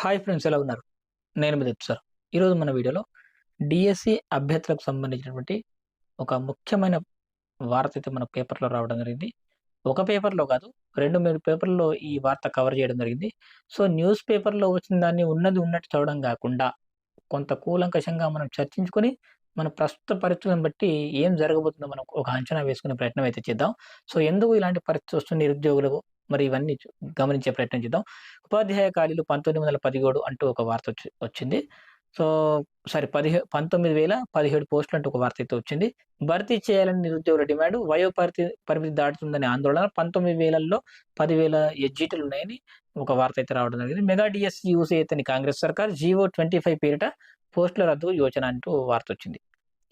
Hi friends ఎలా ఉన్నారు? నేను మీద సార్. ఈరోజు మన వీడియోలో డిఎస్సి అభ్యర్థులకు సంబంధించినటువంటి ఒక ముఖ్యమైన వార్త అయితే మన పేపర్లో రావడం జరిగింది. ఒక పేపర్లో కాదు రెండు మూడు పేపర్లో ఈ వార్త కవర్ చేయడం జరిగింది. సో న్యూస్ పేపర్లో వచ్చిన దాన్ని ఉన్నది ఉన్నట్టు చదవడం కాకుండా కొంత కూలంకషంగా మనం చర్చించుకొని మన ప్రస్తుత పరిస్థితులను బట్టి ఏం జరగబోతుందో మనం ఒక అంచనా వేసుకునే ప్రయత్నం అయితే చేద్దాం. సో ఎందుకు ఇలాంటి పరిస్థితి వస్తుంది నిరుద్యోగులకు? మరి ఇవన్నీ గమనించే ప్రయత్నం చేద్దాం. ఉపాధ్యాయ ఖాళీలు పంతొమ్మిది వందల పదిహేడు అంటూ ఒక వార్త వచ్చి వచ్చింది. సో సారీ పదిహే పంతొమ్మిది వేల పదిహేడు పోస్టులు అంటూ ఒక వార్త అయితే వచ్చింది. భర్తీ చేయాలని నిరుద్యోగుల డిమాండ్ వయో పరిధి పరిమితి దాటుతుందనే ఆందోళన పంతొమ్మిది వేలల్లో పదివేల ఎడ్జిటీలు ఉన్నాయని ఒక వార్త అయితే రావడం జరిగింది. మెగా డిఎస్సి యూస్ అయితే కాంగ్రెస్ సర్కార్ జీవో ట్వంటీ ఫైవ్ పేరిట పోస్టుల రద్దు యోచన అంటూ వార్త వచ్చింది.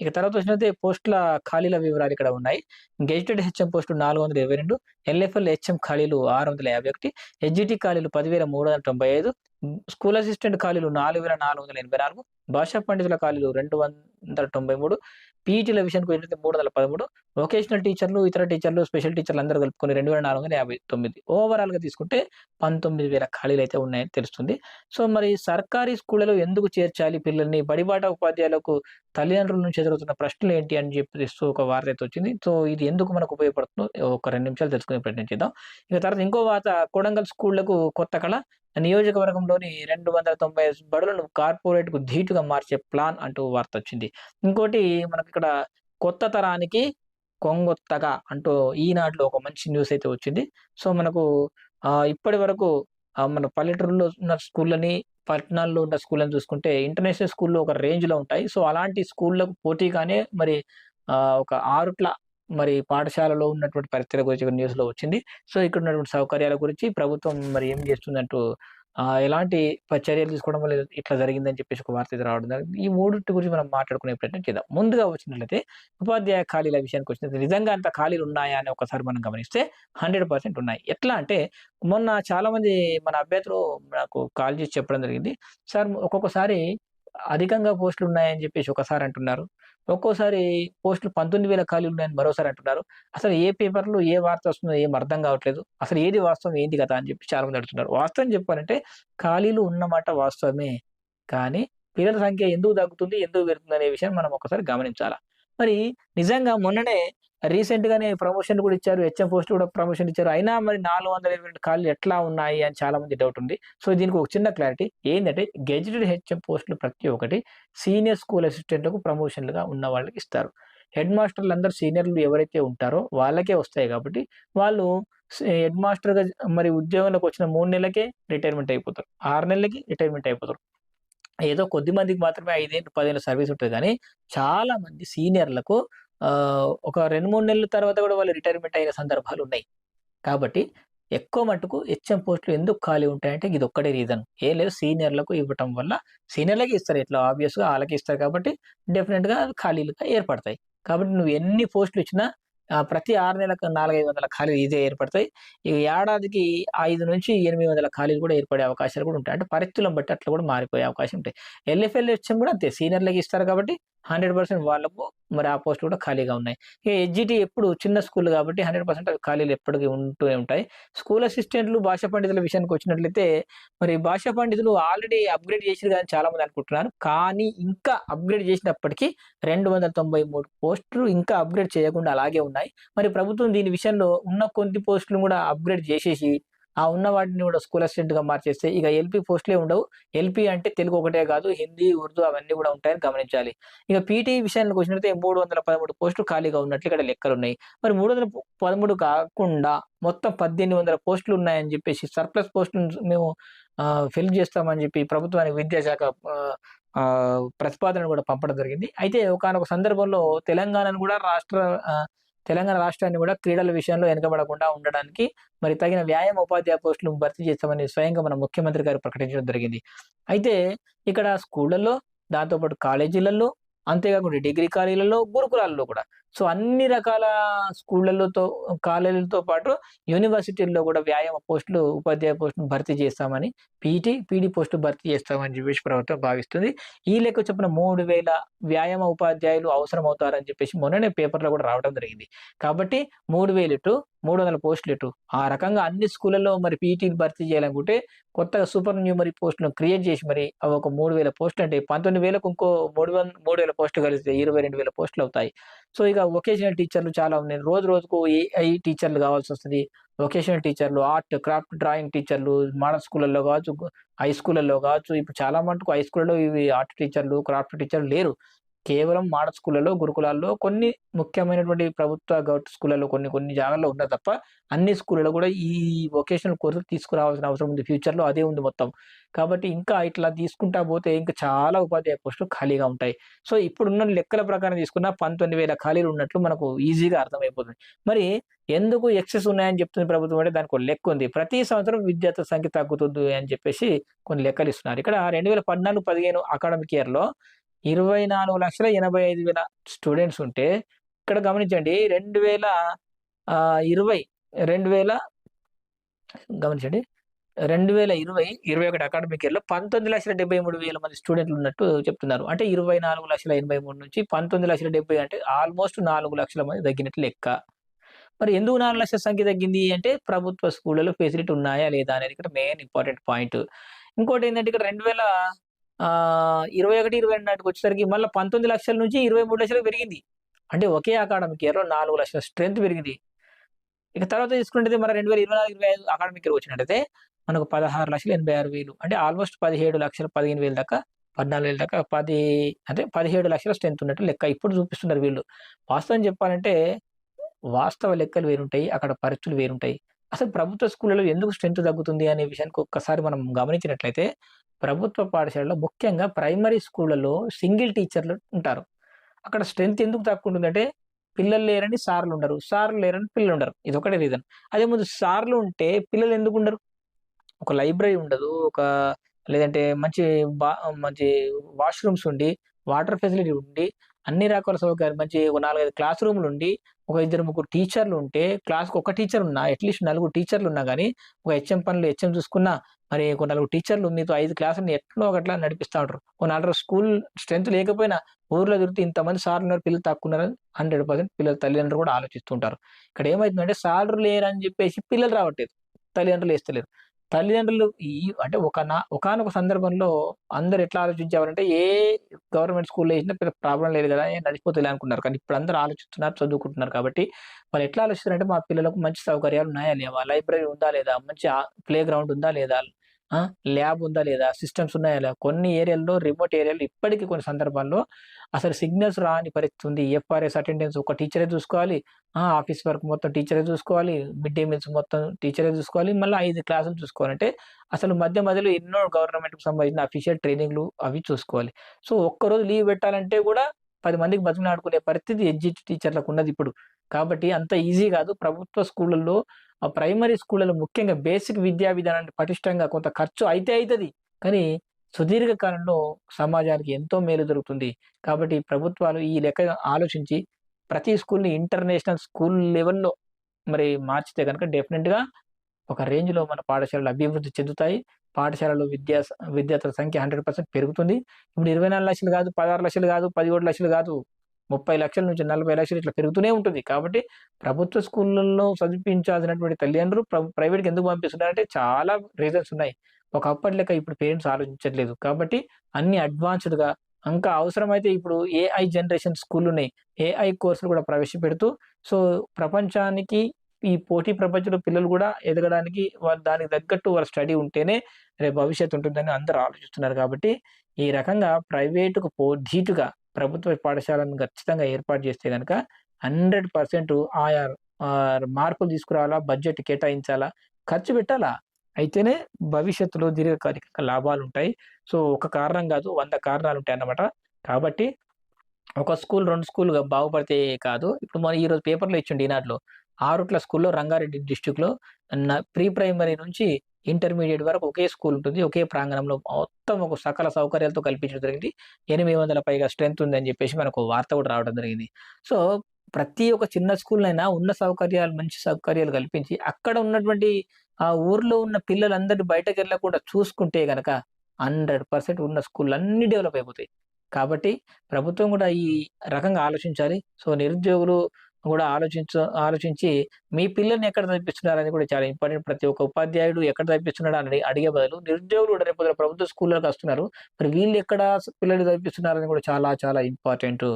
ఇక తర్వాత వచ్చినట్టే పోస్టుల ఖాళీల వివరాలు ఇక్కడ ఉన్నాయి. గెజిటెడ్ హెచ్ఎం పోస్టులు నాలుగు వందల ఇరవై రెండు ఎల్ఎఫ్ఎల్ హెచ్ఎం ఖాళీలు ఆరు వందల యాభై ఒకటి హెచ్జిటి ఖాళీలు పదివేల మూడు వందల తొంభై ఐదు స్కూల్ అసిస్టెంట్ ఖాళీలు నాలుగు వేల నాలుగు వందల ఎనభై నాలుగు భాషా పండితుల ఖాళీలు రెండు వంద వందల తొంభై మూడు పీజీల విషయానికి వచ్చినట్టు మూడు వందల పదమూడు. వొకేషనల్ టీచర్లు ఇతర టీచర్లు స్పెషల్ టీచర్లు అందరూ కలుపుకొని రెండు వేల నాలుగు వందల యాభై తొమ్మిది. ఓవరాల్గా తీసుకుంటే పంతొమ్మిది వేల ఖాళీలు అయితే ఉన్నాయని తెలుస్తుంది. సో మరి సర్కారీ స్కూళ్ళలో ఎందుకు చేర్చాలి పిల్లల్ని? బడిబాట ఉపాధ్యాయులకు తల్లిదండ్రుల నుంచి ఎదురవుతున్న ప్రశ్నలు ఏంటి అని చెప్పేస్తూ ఒక వార్త అయితే వచ్చింది. సో ఇది ఎందుకు మనకు ఉపయోగపడుతుందో ఒక రెండు నిమిషాలు తెలుసుకునే ప్రయత్నం చేద్దాం. ఇక తర్వాత ఇంకో వార్త కొడంగల్ స్కూళ్ళకు కొత్త కళ. నియోజకవర్గంలోని రెండు వందల తొంభై బడులను కార్పొరేట్కు ధీటుగా మార్చే ప్లాన్ అంటూ వార్త వచ్చింది ఇంకోటి మనకి ఇక్కడ కొత్త తరానికి కొంగొత్తగా అంటూ ఈనాటిలో ఒక మంచి న్యూస్ అయితే వచ్చింది. సో మనకు ఆ, ఇప్పటి వరకు మన పల్లెటూరులో ఉన్న స్కూళ్ళని పట్టణాల్లో ఉన్న స్కూళ్ళని చూసుకుంటే ఇంటర్నేషనల్ స్కూల్లో ఒక రేంజ్లో ఉంటాయి. సో అలాంటి స్కూళ్ళకు పోటీగానే మరి ఆ, ఒక ఆరుట్ల మరి పాఠశాలలో ఉన్నటువంటి పరిస్థితుల గురించి న్యూస్లో వచ్చింది. సో ఇక్కడ ఉన్నటువంటి సౌకర్యాల గురించి ప్రభుత్వం మరి ఏం చేస్తుందంటూ ఎలాంటి చర్యలు తీసుకోవడం వల్ల ఇట్లా జరిగిందని చెప్పేసి ఒక వార్త రావడం జరిగింది. ఈ మూడింటి గురించి మనం మాట్లాడుకునే ప్రయత్నం చేద్దాం. ముందుగా వచ్చినట్లయితే ఉపాధ్యాయ ఖాళీల విషయానికి వచ్చినట్లయితే నిజంగా అంత ఖాళీలు ఉన్నాయా అని ఒకసారి మనం గమనిస్తే హండ్రెడ్ పర్సెంట్ ఉన్నాయి. ఎట్లా అంటే మొన్న చాలామంది మన అభ్యర్థులు నాకు కాల్ చేసి చెప్పడం జరిగింది. సార్ ఒక్కొక్కసారి అధికంగా పోస్టులు ఉన్నాయని చెప్పేసి ఒకసారి అంటున్నారు ఒక్కోసారి పోస్టులు పంతొమ్మిది వేల ఖాళీలు ఉన్నాయని మరోసారి అంటున్నారు అసలు ఏ పేపర్లో ఏ వార్త వస్తుందో ఏం అర్థం కావట్లేదు. అసలు ఏది వాస్తవం ఏంటి కదా అని చెప్పి చాలా మంది అడుగుతున్నారు. వాస్తవం చెప్పాలంటే ఖాళీలు ఉన్నమాట వాస్తవమే. కానీ పిల్లల సంఖ్య ఎందుకు తగ్గుతుంది ఎందుకు పెరుగుతుంది అనే విషయం మనం ఒకసారి గమనించాలా? మరి నిజంగా మొన్ననే రీసెంట్ గానే ప్రమోషన్ కూడా ఇచ్చారు. హెచ్ఎం పోస్ట్ కూడా ప్రమోషన్ ఇచ్చారు. అయినా మరి నాలుగు వందల ఇరవై రెండు ఖాళీలు ఎట్లా ఉన్నాయి అని చాలా మంది డౌట్ ఉంది. సో దీనికి ఒక చిన్న క్లారిటీ ఏంటంటే గెజిటెడ్ హెచ్ఎం పోస్టులు ప్రతి ఒక్కటి సీనియర్ స్కూల్ అసిస్టెంట్లకు ప్రమోషన్లుగా ఉన్న వాళ్ళకి ఇస్తారు. హెడ్ మాస్టర్లు అందరూ సీనియర్లు ఎవరైతే ఉంటారో వాళ్ళకే వస్తాయి కాబట్టి వాళ్ళు హెడ్ మాస్టర్గా మరి ఉద్యోగంలోకి వచ్చిన మూడు నెలలకే రిటైర్మెంట్ అయిపోతారు. ఆరు నెలలకి రిటైర్మెంట్ అయిపోతారు. ఏదో కొద్ది మందికి మాత్రమే ఐదేళ్ళు పదేళ్ళు సర్వీస్ ఉంటుంది. కానీ చాలా మంది సీనియర్లకు ఒక రెండు మూడు నెలల తర్వాత కూడా వాళ్ళు రిటైర్మెంట్ అయిన సందర్భాలు ఉన్నాయి. కాబట్టి ఎక్కువ మటుకు హెచ్ఎం పోస్టులు ఎందుకు ఖాళీ ఉంటాయంటే ఇది ఒక్కడే రీజన్. ఏం లేదు సీనియర్లకు ఇవ్వటం వల్ల సీనియర్లకి ఇస్తారు. ఇట్లా ఆబ్వియస్గా వాళ్ళకి ఇస్తారు కాబట్టి డెఫినెట్గా ఖాళీలుగా ఏర్పడతాయి. కాబట్టి నువ్వు ఎన్ని పోస్టులు ఇచ్చినా ప్రతి ఆరు నెలలకు నాలుగైదు వందల ఖాళీలు ఇదే ఏర్పడతాయి. ఈ ఏడాదికి ఐదు నుంచి ఎనిమిది వందల ఖాళీలు కూడా ఏర్పడే అవకాశాలు కూడా ఉంటాయి. అంటే పరిస్థితులను బట్టి అట్లా కూడా మారిపోయే అవకాశం ఉంటాయి. ఎల్ఎఫ్ఎల్ హెచ్ఎం కూడా అంతే. సీనియర్లకి ఇస్తారు కాబట్టి హండ్రెడ్ పర్సెంట్ వాళ్ళకు మరి ఆ పోస్ట్ కూడా ఖాళీగా ఉన్నాయి. ఇక హెచ్జిటి ఎప్పుడు చిన్న స్కూల్ కాబట్టి హండ్రెడ్ పర్సెంట్ ఖాళీలు ఎప్పటికీ ఉంటూనే ఉంటాయి. స్కూల్ అసిస్టెంట్లు భాషా పండితుల విషయానికి వచ్చినట్లయితే మరి భాషా పండితులు ఆల్రెడీ అప్గ్రేడ్ చేసిరు కానీ చాలామంది అనుకుంటున్నారు. కానీ ఇంకా అప్గ్రేడ్ చేసినప్పటికీ రెండు వందల తొంభై మూడు పోస్టులు ఇంకా అప్గ్రేడ్ చేయకుండా అలాగే ఉన్నాయి. మరి ప్రభుత్వం దీని విషయంలో ఉన్న కొన్ని పోస్టులు కూడా అప్గ్రేడ్ చేసేసి ఆ ఉన్న వాటిని కూడా స్కూల్ అసిస్టెంట్గా మార్చేస్తే ఇక ఎల్పి పోస్టులే ఉండవు. ఎల్పి అంటే తెలుగు ఒకటే కాదు హిందీ ఉర్దూ అవన్నీ కూడా ఉంటాయని గమనించాలి. ఇక పీటీ విషయానికి వచ్చినట్లయితే మూడు వందల పదమూడు పోస్టులు ఖాళీగా ఉన్నట్లు ఇక్కడ లెక్కలు ఉన్నాయి మరి మూడు వందల పదమూడు కాకుండా మొత్తం పద్దెనిమిది వందల పోస్టులు ఉన్నాయని చెప్పేసి సర్ప్లస్ పోస్టులు మేము ఫిల్ చేస్తామని చెప్పి ప్రభుత్వానికి విద్యాశాఖ ఆ, ప్రతిపాదన కూడా పంపడం జరిగింది. అయితే ఒకనొక సందర్భంలో తెలంగాణను కూడా రాష్ట్ర తెలంగాణ రాష్ట్రాన్ని కూడా క్రీడల విషయంలో వెనుకబడకుండా ఉండడానికి మరి తగిన వ్యాయామ ఉపాధ్యాయ పోస్టులు భర్తీ చేస్తామని స్వయంగా మన ముఖ్యమంత్రి గారు ప్రకటించడం జరిగింది. అయితే ఇక్కడ స్కూళ్ళల్లో దాంతోపాటు కాలేజీలలో అంతేకాకుండా డిగ్రీ కాలేజీలలో గురుకులాల్లో కూడా సో అన్ని రకాల స్కూళ్ళతో కాలేజీలతో పాటు యూనివర్సిటీల్లో కూడా వ్యాయామ పోస్టులు ఉపాధ్యాయ పోస్టులు భర్తీ చేస్తామని పీటీ పీడీ పోస్టు భర్తీ చేస్తామని చెప్పేసి ప్రభుత్వం భావిస్తుంది. ఈ లెక్క చెప్పిన మూడు వేల వ్యాయామ ఉపాధ్యాయులు అవసరం అవుతారని చెప్పేసి మొన్ననే పేపర్లో కూడా రావడం జరిగింది. కాబట్టి మూడు వేలు ఇటు మూడు వందల పోస్టులు ఇటు. ఆ రకంగా అన్ని స్కూళ్ళల్లో మరి పీటీని భర్తీ చేయాలనుకుంటే కొత్తగా సూపర్ న్యూమరీ పోస్టులను క్రియేట్ చేసి మరి అవి ఒక మూడు వేల పోస్టులు అంటే పంతొమ్మిది వేలకు ఇంకో మూడు వంద మూడు వేల పోస్టులు కలిస్తే ఇరవై రెండు వేల పోస్టులు అవుతాయి. సో ఇక వొకేషనల్ టీచర్లు చాలా ఉన్నాయి. రోజు రోజుకు ఏఐ టీచర్లు కావాల్సి వస్తుంది. వొకేషనల్ టీచర్లు ఆర్ట్ క్రాఫ్ట్ డ్రాయింగ్ టీచర్లు మోడల్ స్కూళ్ళల్లో కావచ్చు హై స్కూళ్ళల్లో కావచ్చు ఇప్పుడు చాలా మటుకు హై స్కూళ్ళలో ఇవి ఆర్ట్ టీచర్లు క్రాఫ్ట్ టీచర్లు లేరు. కేవలం మోడల్ స్కూళ్ళలో గురుకులాల్లో కొన్ని ముఖ్యమైనటువంటి ప్రభుత్వ గవర్నమెంట్ స్కూళ్ళలో కొన్ని కొన్ని జాగాల్లో ఉన్నా తప్ప అన్ని స్కూళ్ళలో కూడా ఈ వొకేషనల్ కోర్సులు తీసుకురావాల్సిన అవసరం ఉంది. ఫ్యూచర్లో అదే ఉంది మొత్తం. కాబట్టి ఇంకా ఇట్లా తీసుకుంటా పోతే ఇంకా చాలా ఉపాధ్యాయ పోస్టులు ఖాళీగా ఉంటాయి. సో ఇప్పుడున్న లెక్కల ప్రకారం తీసుకున్న పంతొమ్మిది వేల ఖాళీలు ఉన్నట్లు మనకు ఈజీగా అర్థమైపోతుంది. మరి ఎందుకు ఎక్సెస్ ఉన్నాయని చెప్తుంది ప్రభుత్వం అంటే దానికి ఒక లెక్క ఉంది. ప్రతి సంవత్సరం విద్యార్థుల సంఖ్య తగ్గుతుంది అని చెప్పేసి కొన్ని లెక్కలు ఇస్తున్నారు. ఇక్కడ రెండు వేల పద్నాలుగు పదిహేను అకాడమిక్ ఇయర్లో ఇరవై నాలుగు లక్షల ఎనభై ఐదు వేల స్టూడెంట్స్ ఉంటే ఇక్కడ గమనించండి రెండు వేల ఇరవై రెండు వేల గమనించండి. రెండు వేల ఇరవై ఇరవై ఒకటి అకాడమిక్ ఇయర్లో పంతొమ్మిది లక్షల డెబ్బై మూడు వేల మంది స్టూడెంట్లు ఉన్నట్టు చెప్తున్నారు. అంటే ఇరవై నాలుగు లక్షల ఎనభై మూడు నుంచి పంతొమ్మిది లక్షల డెబ్బై అంటే ఆల్మోస్ట్ నాలుగు లక్షల మంది తగ్గినట్లు లెక్క. మరి ఎందుకు నాలుగు లక్షల సంఖ్య తగ్గింది అంటే ప్రభుత్వ స్కూళ్ళలో ఫెసిలిటీ ఉన్నాయా లేదా అనేది ఇక్కడ మెయిన్ ఇంపార్టెంట్ పాయింట్ ఇంకోటి ఏంటంటే ఇక్కడ రెండు వేల ఇరవై ఒకటి ఇరవై రెండు నాటికి వచ్చేసరికి మళ్ళీ పంతొమ్మిది లక్షల నుంచి ఇరవై మూడు లక్షలకు పెరిగింది. అంటే ఒకే అకాడమిక్ ఇయర్లో నాలుగు లక్షల స్ట్రెంత్ పెరిగింది. ఇక తర్వాత తీసుకుంటే మరి రెండు వేల ఇరవై నాలుగు ఇరవై ఐదు అకాడమిక్ ఇయర్ వచ్చినట్టయితే మనకు పదహారు లక్షల ఎనభై ఆరు వేలు. అంటే ఆల్మోస్ట్ పదిహేడు లక్షల పదిహేను వేలు దాకా పద్నాలుగు వేల దాకా పది అంటే పదిహేడు లక్షల స్ట్రెంత్ ఉన్నట్టు లెక్క ఇప్పుడు చూపిస్తున్నారు వీళ్ళు. వాస్తవం చెప్పాలంటే వాస్తవ లెక్కలు వేరుంటాయి అక్కడ పరీక్షలు వేరుంటాయి. అసలు ప్రభుత్వ స్కూళ్ళలో ఎందుకు స్ట్రెంత్ తగ్గుతుంది అనే విషయానికి ఒక్కసారి మనం గమనించినట్లయితే ప్రభుత్వ పాఠశాలలో ముఖ్యంగా ప్రైమరీ స్కూళ్ళలో సింగిల్ టీచర్లు ఉంటారు. అక్కడ స్ట్రెంత్ ఎందుకు తక్కువ ఉంటుందంటే పిల్లలు లేరని సార్లు ఉండరు. సార్లు లేరని పిల్లలు ఉండరు. ఇది ఒకటే రీజన్. అదే ముందు సార్లు ఉంటే పిల్లలు ఎందుకు ఉండరు? ఒక లైబ్రరీ ఉండదు. ఒక లేదంటే మంచి బా మంచి వాష్రూమ్స్ ఉండి వాటర్ ఫెసిలిటీ ఉండి అన్ని రకాల సౌకర్యాలు. మంచి ఒక నాలుగైదు క్లాస్ రూమ్లు ఉండి ఒక ఇద్దరు ముగ్గురు టీచర్లు ఉంటే క్లాస్కి ఒక టీచర్ ఉన్నా అట్లీస్ట్ నలుగురు టీచర్లు ఉన్నా కానీ ఒక హెచ్ఎం పనులు హెచ్ఎం చూసుకున్నా మరి ఒక నలుగురు టీచర్లు మీతో ఐదు క్లాసులు ఎట్లో ఒకట్లా నడిపిస్తూ ఉంటారు. ఒక నాలుగు స్కూల్ స్ట్రెంత్ లేకపోయినా ఊర్లో తిరిగితే ఇంతమంది సార్లు ఉన్నారు పిల్లలు తక్కువ ఉన్నారు హండ్రెడ్ పర్సెంట్ పిల్లల తల్లిదండ్రులు కూడా ఆలోచిస్తుంటారు ఇక్కడ ఏమవుతుందంటే సార్లు లేరని చెప్పేసి పిల్లలు రావట్లేదు. తల్లిదండ్రులు వేస్తలేరు. తల్లిదండ్రులు ఈ అంటే ఒక నా ఒకనొక సందర్భంలో అందరు ఎట్లా ఆలోచించేవారంటే ఏ గవర్నమెంట్ స్కూల్లో వేసినా పెద్ద ప్రాబ్లం లేదు కదా నడిచిపోతుంది అనుకున్నారు. కానీ ఇప్పుడు అందరూ ఆలోచిస్తున్నారు చదువుకుంటున్నారు కాబట్టి వాళ్ళు ఎట్లా ఆలోచిస్తున్నారంటే మా పిల్లలకు మంచి సౌకర్యాలు ఉన్నాయా లేవా? లైబ్రరీ ఉందా లేదా? మంచి ప్లే గ్రౌండ్ ఉందా లేదా? ల్యాబ్ ఉందా లేదా? సిస్టమ్స్ ఉన్నాయా లేదా? కొన్ని ఏరియాల్లో రిమోట్ ఏరియాలో ఇప్పటికీ కొన్ని సందర్భాల్లో అసలు సిగ్నల్స్ రాని పరిస్థితి ఉంది. ఎఫ్ఆర్ఎస్ అటెండెన్స్ ఒక టీచరే చూసుకోవాలి. ఆఫీస్ వర్క్ మొత్తం టీచరే చూసుకోవాలి. మిడ్ డే మీల్స్ మొత్తం టీచరే చూసుకోవాలి. మళ్ళీ ఐదు క్లాసులు చూసుకోవాలంటే అసలు మధ్య మధ్యలో ఎన్నో గవర్నమెంట్కి సంబంధించిన అఫీషియల్ ట్రైనింగ్లు అవి చూసుకోవాలి. సో ఒక్కరోజు లీవ్ పెట్టాలంటే కూడా పది మందికి బతిమలాడుకునే పరిస్థితి ఎడ్జిట్ టీచర్లకు ఉన్నది ఇప్పుడు. కాబట్టి అంత ఈజీ కాదు. ప్రభుత్వ స్కూళ్ళల్లో ఆ ప్రైమరీ స్కూళ్ళలో ముఖ్యంగా బేసిక్ విద్యా విధానాన్ని పటిష్టంగా కొంత ఖర్చు అయితే అవుతుంది కానీ సుదీర్ఘ కాలంలో సమాజానికి ఎంతో మేలు జరుగుతుంది. కాబట్టి ప్రభుత్వాలు ఈ లెక్క ఆలోచించి ప్రతి స్కూల్ని ఇంటర్నేషనల్ స్కూల్ లెవెల్లో మరి మార్చితే కనుక డెఫినెట్గా ఒక రేంజ్లో మన పాఠశాలలు అభివృద్ధి చెందుతాయి. పాఠశాలలో విద్యా విద్యార్థుల సంఖ్య హండ్రెడ్ పర్సెంట్ పెరుగుతుంది. ఇప్పుడు ఇరవై నాలుగు లక్షలు కాదు పదహారు లక్షలు కాదు పదిహేడు లక్షలు కాదు. ముప్పై లక్షల నుంచి నలభై లక్షలు ఇట్లా పెరుగుతూనే ఉంటుంది. కాబట్టి ప్రభుత్వ స్కూళ్ళల్లో చదివించాల్సినటువంటి తల్లిదండ్రులు ప్రైవేట్కి ఎందుకు పంపిస్తున్నారంటే చాలా రీజన్స్ ఉన్నాయి. ఒకప్పటి లెక్క ఇప్పుడు పేరెంట్స్ ఆలోచించట్లేదు. కాబట్టి అన్ని అడ్వాన్స్డ్గా ఇంకా అవసరమైతే ఇప్పుడు ఏఐ జనరేషన్ స్కూల్ ఉన్నాయి ఏఐ కోర్సులు కూడా ప్రవేశపెడుతూ సో ప్రపంచానికి ఈ పోటీ ప్రపంచంలో పిల్లలు కూడా ఎదగడానికి వాళ్ళు దానికి తగ్గట్టు వాళ్ళ స్టడీ ఉంటేనే రేపు భవిష్యత్తు ఉంటుందని అందరూ ఆలోచిస్తున్నారు. కాబట్టి ఈ రకంగా ప్రైవేటుకు పోటీటుగా ప్రభుత్వ పాఠశాలను ఖచ్చితంగా ఏర్పాటు చేస్తే కనుక హండ్రెడ్ పర్సెంట్ ఆయా మార్పులు తీసుకురావాలా బడ్జెట్ కేటాయించాలా ఖర్చు పెట్టాలా? అయితేనే భవిష్యత్తులో దీర్ఘకాలిక లాభాలు ఉంటాయి సో ఒక కారణం కాదు వంద కారణాలు ఉంటాయి అన్నమాట. కాబట్టి ఒక స్కూల్ రెండు స్కూల్ బాగుపడితే కాదు. ఇప్పుడు మనం ఈరోజు పేపర్లో ఇచ్చిండు ఈనాటిలో ఆరుట్ల స్కూల్లో రంగారెడ్డి డిస్టిక్లో ప్రీ ప్రైమరీ నుంచి ఇంటర్మీడియట్ వరకు ఒకే స్కూల్ ఉంటుంది ఒకే ప్రాంగణంలో మొత్తం ఒక సకల సౌకర్యాలతో కల్పించడం జరిగింది. ఎనిమిది వందల పైగా స్ట్రెంత్ ఉందని చెప్పేసి మనకు వార్త కూడా రావడం జరిగింది. సో ప్రతి ఒక్క చిన్న స్కూల్ అయినా ఉన్న సౌకర్యాలు మంచి సౌకర్యాలు కల్పించి అక్కడ ఉన్నటువంటి ఆ ఊర్లో ఉన్న పిల్లలందరినీ బయటకు వెళ్ళకుండా చూసుకుంటే కనుక హండ్రెడ్ పర్సెంట్ ఉన్న స్కూల్ అన్ని డెవలప్ అయిపోతాయి. కాబట్టి ప్రభుత్వం కూడా ఈ రకంగా ఆలోచించాలి. సో నిరుద్యోగులు కూడా ఆలోచించ ఆలోచించి మీ పిల్లల్ని ఎక్కడ చదివిస్తున్నారని కూడా చాలా ఇంపార్టెంట్. ప్రతి ఒక్క ఉపాధ్యాయుడు ఎక్కడ చదివిస్తున్నాడు అని అడిగే బదులు నిరుద్యోగులు కూడా రేపు పొద్దున ప్రభుత్వ స్కూళ్ళకి వస్తున్నారు. మరి వీళ్ళు ఎక్కడ పిల్లలు చదివిస్తున్నారని కూడా చాలా చాలా ఇంపార్టెంట్.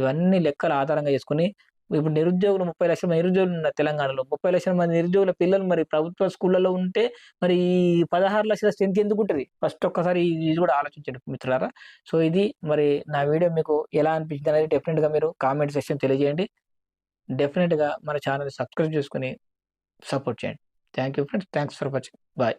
ఇవన్నీ లెక్కలు ఆధారంగా చేసుకుని ఇప్పుడు నిరుద్యోగులు ముప్పై లక్షల మంది నిరుద్యోగులు ఉన్నారు తెలంగాణలో. ముప్పై లక్షల మంది నిరుద్యోగుల పిల్లలు మరి ప్రభుత్వ స్కూళ్ళలో ఉంటే మరి ఈ పదహారు లక్షల స్ట్రెంత్ ఎందుకు ఉంటుంది? ఫస్ట్ ఒక్కసారి ఇది కూడా ఆలోచించండి మిత్రులారా. సో ఇది మరి నా వీడియో మీకు ఎలా అనిపించింది అనేది డెఫినెట్గా మీరు కామెంట్ సెక్షన్ తెలియజేయండి. డెఫినెట్గా మన ఛానల్ సబ్స్క్రైబ్ చేసుకుని సపోర్ట్ చేయండి. Thank you friends thanks for watching bye